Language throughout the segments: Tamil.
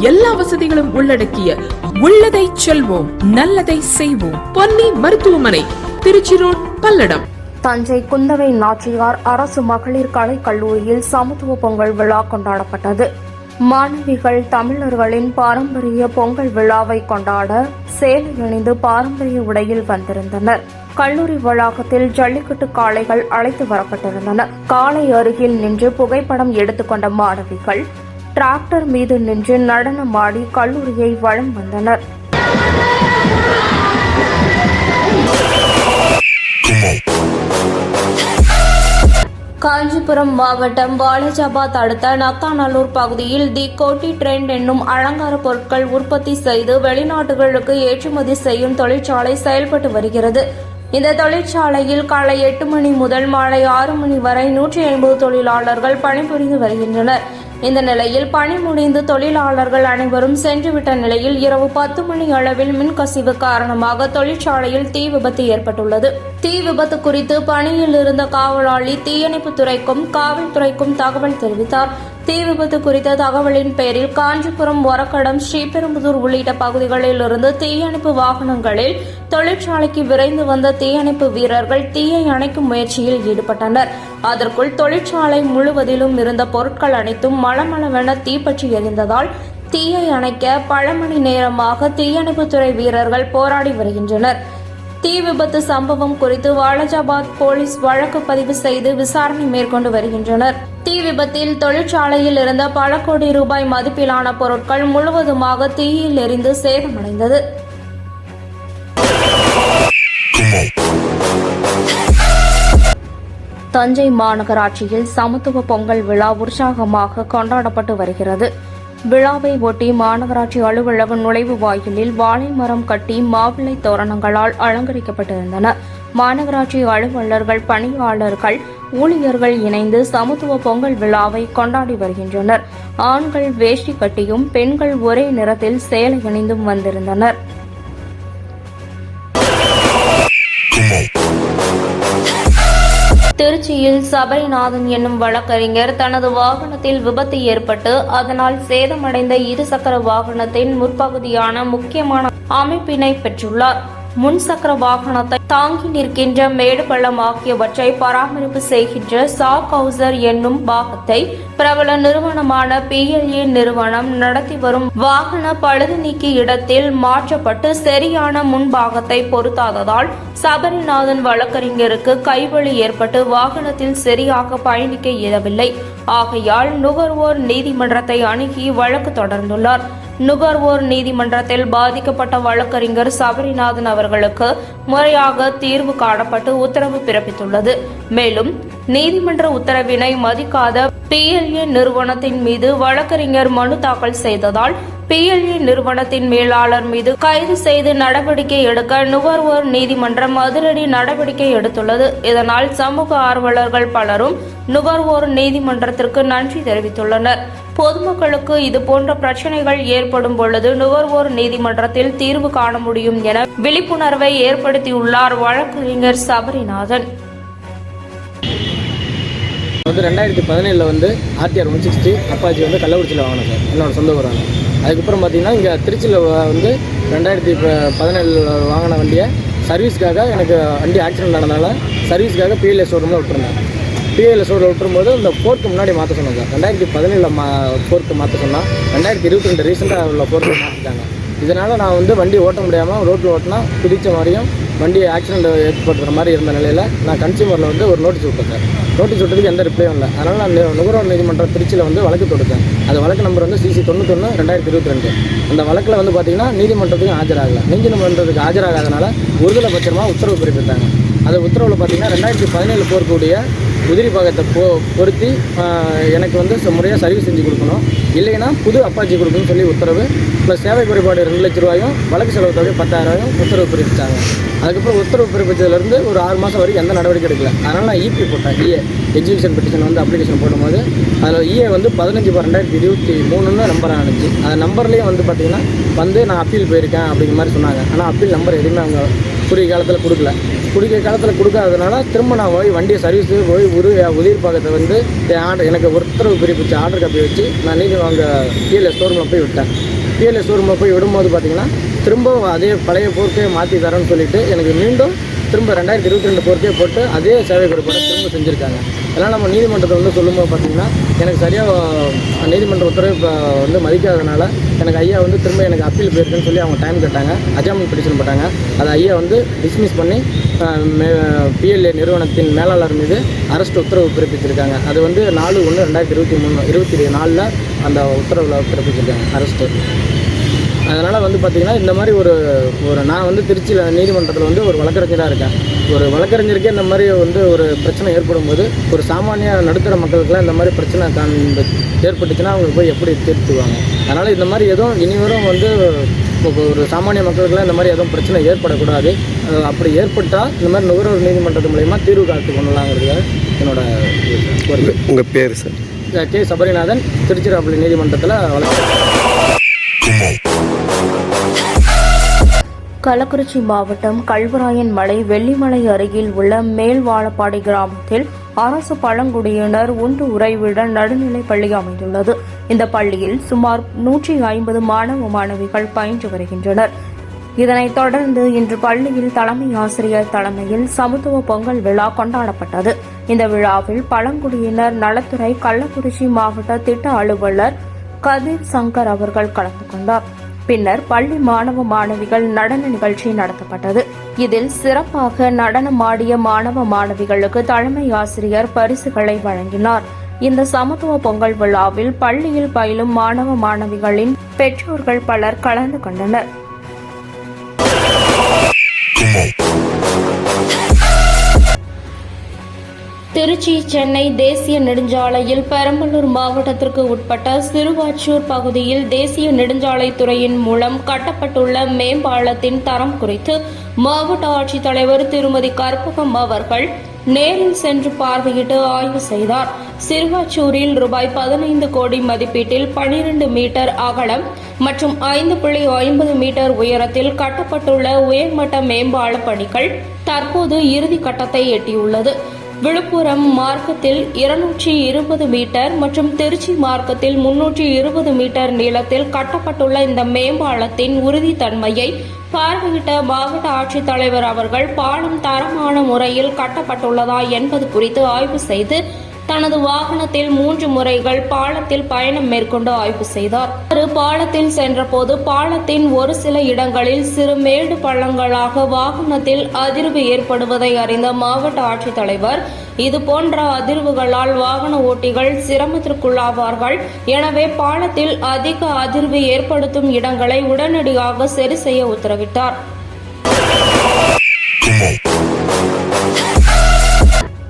எல்லா வசதிகளும் உள்ளடக்கிய உள்ளதை செல்வோம் நல்லதை செய்வோம். பொன்னி மருத்துவமனை திருச்சி ரோட் பல்லடம். தஞ்சை குந்தவை நாச்சியார் அரசு மகளிர் கலை கல்லூரியில் சமத்துவ பொங்கல் விழா கொண்டாடப்பட்டது. மாணவிகள் தமிழர்களின் பாரம்பரிய பொங்கல் விழாவை கொண்டாட சேலை அணிந்து பாரம்பரிய உடையில் வந்திருந்தனர். கல்லூரி வளாகத்தில் ஜல்லிக்கட்டு காளைகள் அழைத்து வரப்பட்டிருந்தன. காளை அருகில் நின்று புகைப்படம் எடுத்துக்கொண்ட மாணவிகள் டிராக்டர் மீது நின்று நடனமாடி கல்லூரியை வலம் வந்தனர். காஞ்சிபுரம் மாவட்டம் வாலிஜாபாத் அடுத்த நத்தாநல்லூர் பகுதியில் தி கோட்டி ட்ரெண்ட் என்னும் அலங்கார பொருட்கள் உற்பத்தி செய்து வெளிநாடுகளுக்கு ஏற்றுமதி செய்யும் தொழிற்சாலை செயல்பட்டு வருகிறது. இந்த தொழிற்சாலையில் காலை எட்டு மணி முதல் மாலை ஆறு மணி வரை நூற்றி ஐம்பது தொழிலாளர்கள் பணிபுரிந்து வருகின்றனர். இந்த நிலையில் பணி முடிந்து தொழிலாளர்கள் அனைவரும் சென்றுவிட்ட நிலையில் இரவு பத்து மணி அளவில் மின்கசிவு காரணமாக தொழிற்சாலையில் தீ விபத்து ஏற்பட்டுள்ளது. தீ விபத்து குறித்து பணியில் இருந்த காவலாளி தீயணைப்புத் துறைக்கும் காவல்துறைக்கும் தகவல் தெரிவித்தார். தீ விபத்து குறித்த தகவலின் பேரில் காஞ்சிபுரம் ஒரக்கடம் ஸ்ரீபெரும்புதூர் உள்ளிட்ட பகுதிகளில் இருந்து தீயணைப்பு வாகனங்களில் தொழிற்சாலைக்கு விரைந்து வந்த தீயணைப்பு வீரர்கள் தீயை அணைக்கும் முயற்சியில் ஈடுபட்டனர். அதற்குள் தொழிற்சாலை முழுவதிலும் இருந்த பொருட்கள் அனைத்தும் மளமளவென தீப்பற்றி எரிந்ததால் தீயை அணைக்க பல மணி நேரமாக தீயணைப்புத்துறை வீரர்கள் போராடி வருகின்றனர். தீ விபத்து சம்பவம் குறித்து வாலாஜாபாத் போலீஸ் வழக்கு பதிவு செய்து விசாரணை மேற்கொண்டு வருகின்றனர். தீ விபத்தில் தொழிற்சாலையில் இருந்த பல கோடி ரூபாய் மதிப்பிலான பொருட்கள் முழுவதுமாக தீயில் எரிந்து சேதமடைந்தது. தஞ்சை மாநகராட்சியில் சமத்துவ பொங்கல் விழா உற்சாகமாக கொண்டாடப்பட்டு வருகிறது. விழாவை ஒட்டி மாநகராட்சி அலுவலக நுழைவு வாயிலில் வாழை மரம் கட்டி மாவிளை தோரணங்களால் அலங்கரிக்கப்பட்டிருந்தன. மாநகராட்சி அலுவலர்கள் பணியாளர்கள் ஊழியர்கள் இணைந்து சமத்துவ பொங்கல் விழாவை கொண்டாடி வருகின்றனர். ஆண்கள் வேஷ்டி கட்டியும் பெண்கள் ஒரே நிறத்தில் சேலை அணிந்தும் வந்திருந்தனர். திருச்சியில் சபரிநாதன் என்னும் வழக்கறிஞர் தனது வாகனத்தில் விபத்து ஏற்பட்டு அதனால் சேதமடைந்த இருசக்கர வாகனத்தின் முற்பகுதியான முக்கியமான அமைப்பினை பெற்றுள்ளார். முன்சக்கர வாகனத்தை தாங்கி நிற்கின்ற மேடு பள்ளம் ஆகியவற்றை பராமரிப்பு செய்கின்ற சாக் ஹவுசர் என்னும் பாகத்தை பிரபல நிறுவனமான பிஎல்ஏ நிறுவனம் நடத்தி வரும் வாகன பழுது நீக்கி இடத்தில் மாற்றப்பட்டு சரியான முன்பாகத்தை பொருத்தாததால் சபரிநாதன் வழக்கறிஞருக்கு கைவழி ஏற்பட்டு வாகனத்தில் சரியாக பயணிக்க இயலவில்லை. ஆகையால் நுகர்வோர் நீதிமன்றத்தை அணுகி வழக்கு தொடர்ந்துள்ளார். நுகர்வோர் நீதிமன்றத்தில் பாதிக்கப்பட்ட வழக்கறிஞர் சபரிநாதன் அவர்களுக்கு முறையாக தீர்வு காணப்பட்டு உத்தரவு பிறப்பித்துள்ளது. மேலும் நீதிமன்ற உத்தரவினை மதிக்காத பிஎல்ஏ நிறுவனத்தின் மீது வழக்கறிஞர் மனு தாக்கல் செய்ததால் பிஎல்ஏ நிறுவனத்தின் மேலாளர் மீது கைது செய்து நடவடிக்கை எடுக்க நுகர்வோர் நீதிமன்றம் அதிரடி நடவடிக்கை எடுத்துள்ளது. இதனால் சமூக ஆர்வலர்கள் பலரும் நுகர்வோர் நீதிமன்றத்திற்கு நன்றி தெரிவித்துள்ளனர். பொதுமக்களுக்கு இதுபோன்ற பிரச்சனைகள் ஏற்படும் பொழுது நுகர்வோர் நீதிமன்றத்தில் தீர்வு காண முடியும் என விழிப்புணர்வை ஏற்படுத்தியுள்ளார் வழக்கறிஞர் சபரிநாதன். வந்து ரெண்டாயிரத்தி பதினேழில் வந்து ஆர்டிஆர் ஒன் சிக்ஸ்டி அப்பாச்சி வந்து கள்ளக்குறிச்சியில் வாங்கினேன் சார். என்னோட சொந்த ஊரான அதுக்கப்புறம் பார்த்தீங்கன்னா இங்கே திருச்சியில் வந்து ரெண்டாயிரத்தி பதினேழில் வாங்கின வண்டியை சர்வீஸ்க்காக எனக்கு வண்டி ஆக்சிடென்ட் நடந்தனால சர்வீஸ்க்காக பிஎல்ஏ ஷோரூமில் விட்டுருந்தேன். பிஎல்எஸ் ஷோரூமில் விட்டுரும்போது இந்த ஃபோர்க்கு முன்னாடி மாற்ற சொன்னாங்க. ரெண்டாயிரத்தி பதினேழில் மா ஃபோர்க்கு மாற்ற சொன்னால் ரெண்டாயிரத்தி இருபத்தி ரெண்டு ரீசெண்டாக உள்ள ஃபோர்க்கு மாற்றிட்டாங்க இதனால் நான் வந்து வண்டி ஓட்ட முடியாமல் ரோட்டில் ஓட்டினா பிடிச்ச மாதிரியும் வண்டி ஆக்சிடென்ட் ஏற்படுத்துகிற மாதிரி இருந்த நிலையில் நான் கன்சியூமரில் வந்து ஒரு நோட்டீஸ் விட்டுருக்கேன் நோட்டீஸ் விட்டதுக்கு எந்த ரிப்ளையும் இல்லை. அதனால் நான் நுகர்வோர் நீதிமன்றம் திருச்சியில் வந்து வழக்கு தொடுத்தேன். அது வழக்கு நம்பர் வந்து சிசி தொண்ணூத்தொன்று ரெண்டாயிரத்தி இருபத்தி ரெண்டு அந்த வழக்கில் வந்து பார்த்திங்கன்னா நீதிமன்றத்துக்கு ஆஜராகலை. நீதிமன்றத்துக்கு ஆஜராகாதனால ஒருதலை பட்சமாக உத்தரவு பிறப்பித்தாங்க. அந்த உத்தரவில் பார்த்தீங்கன்னா ரெண்டாயிரத்தி பதினேழு போர்க்கூடிய உதிரி பாகத்தை பொ பொருத்தி எனக்கு வந்து முறையாக சர்வீஸ் செஞ்சு கொடுக்கணும். இல்லைன்னா புது அப்பாச்சி கொடுக்கணும்னு சொல்லி உத்தரவு. ப்ளஸ் சேவை குறைபாடு ரெண்டு லட்ச ரூபாயும் வழக்கு செலவு தொகை பத்தாயிரம் உத்தரவு பிறப்பிச்சாங்க. அதுக்கப்புறம் உத்தரவு பிறப்பித்ததுலேருந்து ஒரு ஆறு மாதம் வரைக்கும் எந்த நடவடிக்கை எடுக்கல. அதனால் நான் இபி போட்டேன். இஏ எஜுகேஷன் பெட்டிஷன் வந்து அப்ளிகேஷன் போடும்போது அதில் இஏ வந்து பதினஞ்சு பார் ரெண்டாயிரத்தி இருபத்தி மூணுன்னு நம்பர் ஆனிச்சு அந்த நம்பர்லேயும் வந்து பார்த்திங்கன்னா வந்து நான் அப்பீல் போயிருக்கேன் அப்படிங்கிற மாதிரி சொன்னாங்க. ஆனால் அப்பீல் நம்பர் எதுவுமே அவங்க குறுகிய காலத்தில் கொடுக்கல. குறுகிய காலத்தில் கொடுக்காததுனால திரும்ப நான் போய் வண்டியை சர்வீஸுக்கு போய் உரு உதிர் பாக்கத்தை வந்து என் ஆர்டர் எனக்கு உத்தரவு பிரிப்பிச்சு ஆர்டர் காப்பி வச்சு நான் நீங்கள் அங்கே கீழே ஷோரூமில் போய் விட்டேன். கீழே ஷோரூமில் போய் விடும்போது பார்த்தீங்கன்னா திரும்பவும் அதே பழைய போர்க்கையை மாற்றி தரேன்னு சொல்லிட்டு எனக்கு மீண்டும் திரும்ப ரெண்டாயிரத்தி இருபத்தி ரெண்டு போர்க்கையை போட்டு அதே சேவை குறிப்போட திரும்ப செஞ்சுருக்காங்க. அதனால் நம்ம நீதிமன்றத்தை வந்து சொல்லும்போது பார்த்தீங்கன்னா எனக்கு சரியாக நீதிமன்ற உத்தரவு இப்போ வந்து மதிக்காதனால எனக்கு ஐயா வந்து திரும்ப எனக்கு அப்பீல் போயிருக்குன்னு சொல்லி அவங்க டைம் கேட்டாங்க. அஜாமன் பிடிஷன் போட்டாங்க. அதை ஐயா வந்து டிஸ்மிஸ் பண்ணி பிஎல்ஏ நிறுவனத்தின் மேலாளர் மீது அரஸ்ட் உத்தரவு பிறப்பிச்சிருக்காங்க. அது வந்து நாலு ஒன்று ரெண்டாயிரத்தி இருபத்தி மூணு இருபத்தி நாலில் அந்த உத்தரவில் பிறப்பிச்சிருக்காங்க. அரஸ்ட்டு அதனால் வந்து பார்த்திங்கன்னா இந்த மாதிரி ஒரு ஒரு நான் வந்து திருச்சியில் நீதிமன்றத்தில் வந்து ஒரு வழக்கறிஞராக இருக்கேன். ஒரு வழக்கறிஞருக்கே இந்த மாதிரி வந்து ஒரு பிரச்சனை ஏற்படும் போது ஒரு சாமானிய நடுத்தர மக்களுக்கெல்லாம் இந்த மாதிரி பிரச்சனை காண் ஏற்பட்டுச்சுன்னா அவங்க போய் எப்படி தீர்த்துவாங்க? அதனால் இந்த மாதிரி எதுவும் இனிவரும் வந்து இப்போ ஒரு சாமானிய மக்களுக்கெல்லாம் இந்த மாதிரி எதுவும் பிரச்சனை ஏற்படக்கூடாது. அப்படி ஏற்பட்டால் இந்த மாதிரி நுகர்வோர் நீதிமன்றத்து மூலயமா தீர்வு காத்து கொள்ளலாங்கிறது என்னோட உங்கள் பேர் சார் கே. சபரிநாதன் திருச்சிராப்பள்ளி நீதிமன்றத்தில் வழக்கு கள்ளக்குறிச்சி மாவட்டம் கல்வராயன் மலை வெள்ளிமலை அருகில் உள்ள மேல்வாழப்பாடி கிராமத்தில் அரசு பழங்குடியினர் உண்டு உறைவிட நடுநிலைப் பள்ளி அமைந்துள்ளது. இந்த பள்ளியில் சுமார் நூற்றி ஐம்பது மாணவ மாணவிகள் பயின்று வருகின்றனர். இதனைத் தொடர்ந்து இன்று பள்ளியில் தலைமை ஆசிரியர் தலைமையில் சமத்துவ பொங்கல் விழா கொண்டாடப்பட்டது. இந்த விழாவில் பழங்குடியினர் நலத்துறை கள்ளக்குறிச்சி மாவட்ட திட்ட அலுவலர் கதிர் சங்கர் அவர்கள் கலந்து கொண்டார். பின்னர் பள்ளி மாணவ மாணவிகள் நடன நிகழ்ச்சி நடத்தப்பட்டது. இதில் சிறப்பாக நடனமாடிய மாணவ மாணவிகளுக்கு தலைமை ஆசிரியர் பரிசுகளை வழங்கினார். இந்த சமத்துவ பொங்கல் விழாவில் பள்ளியில் பயிலும் மாணவ மாணவிகளின் பெற்றோர்கள் பலர் கலந்து கொண்டனர். திருச்சி சென்னை தேசிய நெடுஞ்சாலையில் பெரம்பலூர் மாவட்டத்திற்கு உட்பட்ட சிறுவாச்சூர் பகுதியில் தேசிய நெடுஞ்சாலைத்துறையின் மூலம் கட்டப்பட்டுள்ள மேம்பாலத்தின் தரம் குறித்து மாவட்ட ஆட்சித்தலைவர் திருமதி கற்பகம் அவர்கள் நேரில் சென்று பார்வையிட்டு ஆய்வு செய்தார். சிறுவாச்சூரில் ரூபாய் பதினைந்து கோடி மதிப்பீட்டில் பனிரெண்டு மீட்டர் அகலம் மற்றும் ஐந்து புள்ளி ஐம்பது மீட்டர் உயரத்தில் கட்டப்பட்டுள்ள உயர்மட்ட மேம்பால பணிகள் தற்போது இறுதி கட்டத்தை எட்டியுள்ளது. விழுப்புரம் மார்க்கத்தில் இருநூற்றி இருபது மீட்டர் மற்றும் திருச்சி மார்க்கத்தில் முன்னூற்றி இருபது மீட்டர் நீளத்தில் கட்டப்பட்டுள்ள இந்த மேம்பாலத்தின் உறுதித்தன்மையை பார்வையிட்ட மாவட்ட ஆட்சித்தலைவர் அவர்கள் பாலம் தரமான முறையில் கட்டப்பட்டுள்ளதா என்பது குறித்து ஆய்வு செய்து தனது வாகனத்தில் மூன்று முறைகள் பாலத்தில் பயணம் மேற்கொண்டு ஆய்வு செய்தார். அவர் பாலத்தில் சென்றபோது பாலத்தின் ஒரு சில இடங்களில் சிறு மேடு பள்ளங்களாக வாகனத்தில் அதிர்வு ஏற்படுவதை அறிந்த மாவட்ட ஆட்சித்தலைவர் இது போன்ற அதிர்வுகளால் வாகன ஓட்டிகள் சிரமத்திற்குள்ளாவார்கள். எனவே பாலத்தில் அதிக அதிர்வு ஏற்படுத்தும் இடங்களை உடனடியாக சரி செய்ய உத்தரவிட்டார்.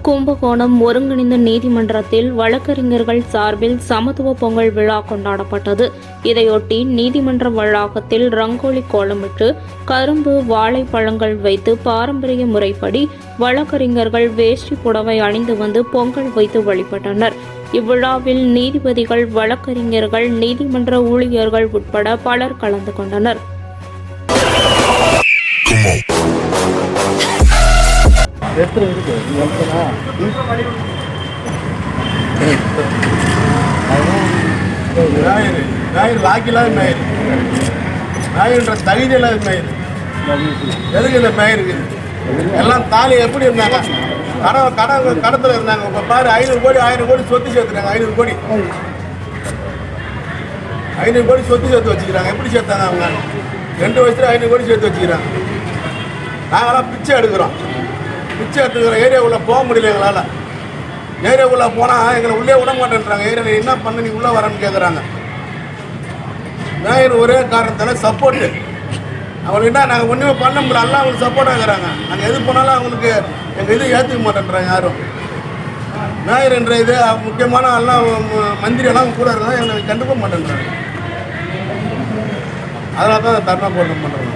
கும்பகோணம் ஒருங்கிணைந்த நீதிமன்றத்தில் வழக்கறிஞர்கள் சார்பில் சமத்துவ பொங்கல் விழா கொண்டாடப்பட்டது. இதையொட்டி நீதிமன்ற வளாகத்தில் ரங்கோலி கோலமிட்டு கரும்பு வாழைப்பழங்கள் வைத்து பாரம்பரிய முறைப்படி வழக்கறிஞர்கள் வேஷ்டி புடவை அணிந்து வந்து பொங்கல் வைத்து வழிபட்டனர். இவ்விழாவில் நீதிபதிகள் வழக்கறிஞர்கள் நீதிமன்ற ஊழியர்கள் உட்பட பலர் கலந்து கொண்டனர். ஞாயிறு ஞாயிறு லாக்கிலாத ஞாயிறு ஞாயிறுன்ற தகுதி ஞாயிறு எதுக்கு இந்த ஞாயிறு எல்லாம் தாலி எப்படி இருந்தாங்க கடை கடை கடத்தில் இருந்தாங்க இப்போ பாரு ஐநூறு கோடி ஆயிரம் கோடி சொத்து சேர்த்துறாங்க ஐநூறு கோடி ஐநூறு கோடி சொத்து சேர்த்து வச்சுக்கிறாங்க எப்படி சேர்த்தாங்க அவங்க ரெண்டு வயசுல ஐநூறு கோடி சேர்த்து வச்சுக்கிறாங்க நாங்களாம் பிச்சை எடுக்கிறோம் பிச்சை எடுத்துக்கிற ஏரியாவுக்குள்ளே போக முடியல எங்களால். ஏரியாவுக்குள்ளே போனால் எங்களை உள்ளே விட மாட்டேன்றாங்க. ஏரியா நீ என்ன பண்ண நீ உள்ளே வரேன்னு கேட்குறாங்க மேயர் ஒரே காரணத்தால் சப்போர்ட்டு அவங்களுக்கு என்ன நாங்கள் ஒன்றுமே பண்ண முடியல. எல்லாம் அவங்களுக்கு சப்போர்ட்டாக இருக்கிறாங்க. நாங்கள் எது போனாலும் அவங்களுக்கு எங்கள் இது ஏற்றுக்க மாட்டேன்றாங்க யாரும். மேயர் என்ற இது முக்கியமான எல்லாம் ம- மந்திரி எல்லாம் கூட இருந்தால் எங்களை கண்டுக்க மாட்டேன்றாங்க. அதனால தான் தர்ணா போராட்டம் பண்ணுறாங்க